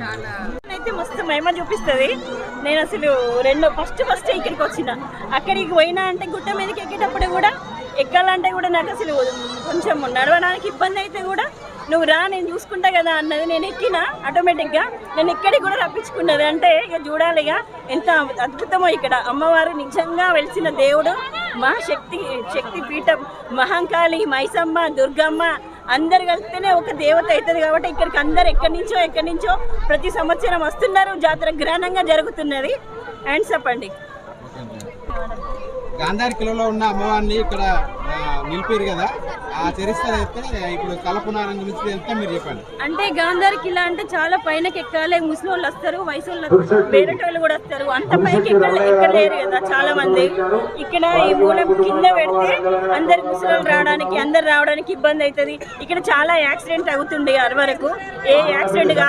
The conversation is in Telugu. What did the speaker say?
చాలా. అయితే మస్తు మహిమ చూపిస్తుంది. నేను అసలు రెండో ఫస్ట్ ఫస్ట్ ఇక్కడికి వచ్చిన. అక్కడికి పోయినా అంటే గుట్ట మీదకి ఎక్కేటప్పుడు కూడా ఎక్కాలంటే కూడా నాకు అసలు కొంచెం నడవడానికి ఇబ్బంది అయితే కూడా నువ్వు రా నేను చూసుకుంటా కదా అన్నది నేను ఎక్కిన ఆటోమేటిక్గా నేను ఇక్కడికి కూడా రప్పించుకున్నది. అంటే ఇక చూడాలిగా ఎంత అద్భుతమో ఇక్కడ. అమ్మవారు నిజంగా వెలిసిన దేవుడు మహాశక్తి శక్తి పీఠం మహంకాళి మైసమ్మ దుర్గమ్మ అందరు కలిస్తేనే ఒక దేవత అవుతుంది కాబట్టి ఇక్కడికి అందరు ఎక్కడి నుంచో ఎక్కడి నుంచో ప్రతి సంవత్సరం వస్తున్నారు. జాతర గ్రహణంగా జరుగుతున్నది. అండ్. చెప్పండి గాంధారి కిలోలో ఉన్న అమ్మవారిని ఇక్కడ నిలిపారు కదా? ఆ చరిత్ర ఇప్పుడు కలపునారం గురించి వెళ్తే మీరు చెప్పండి. అంటే గాంధారి కిలా అంటే చాలా పైనకి ఎక్కాలి. ముసలి వాళ్ళు వస్తారు. వయసు వాళ్ళు కూడా వస్తారు. అంత పైకి ఎక్కడ ఎక్కలేరు కదా చాలా మంది ఇక్కడ ఈ మూల కింద పెడితే అందరు ముసలి వాళ్ళు రావడానికి అందరు రావడానికి ఇబ్బంది అవుతుంది. ఇక్కడ చాలా యాక్సిడెంట్ అవుతుండే అరవరకు. వరకు ఏ యాక్సిడెంట్ కాకుండా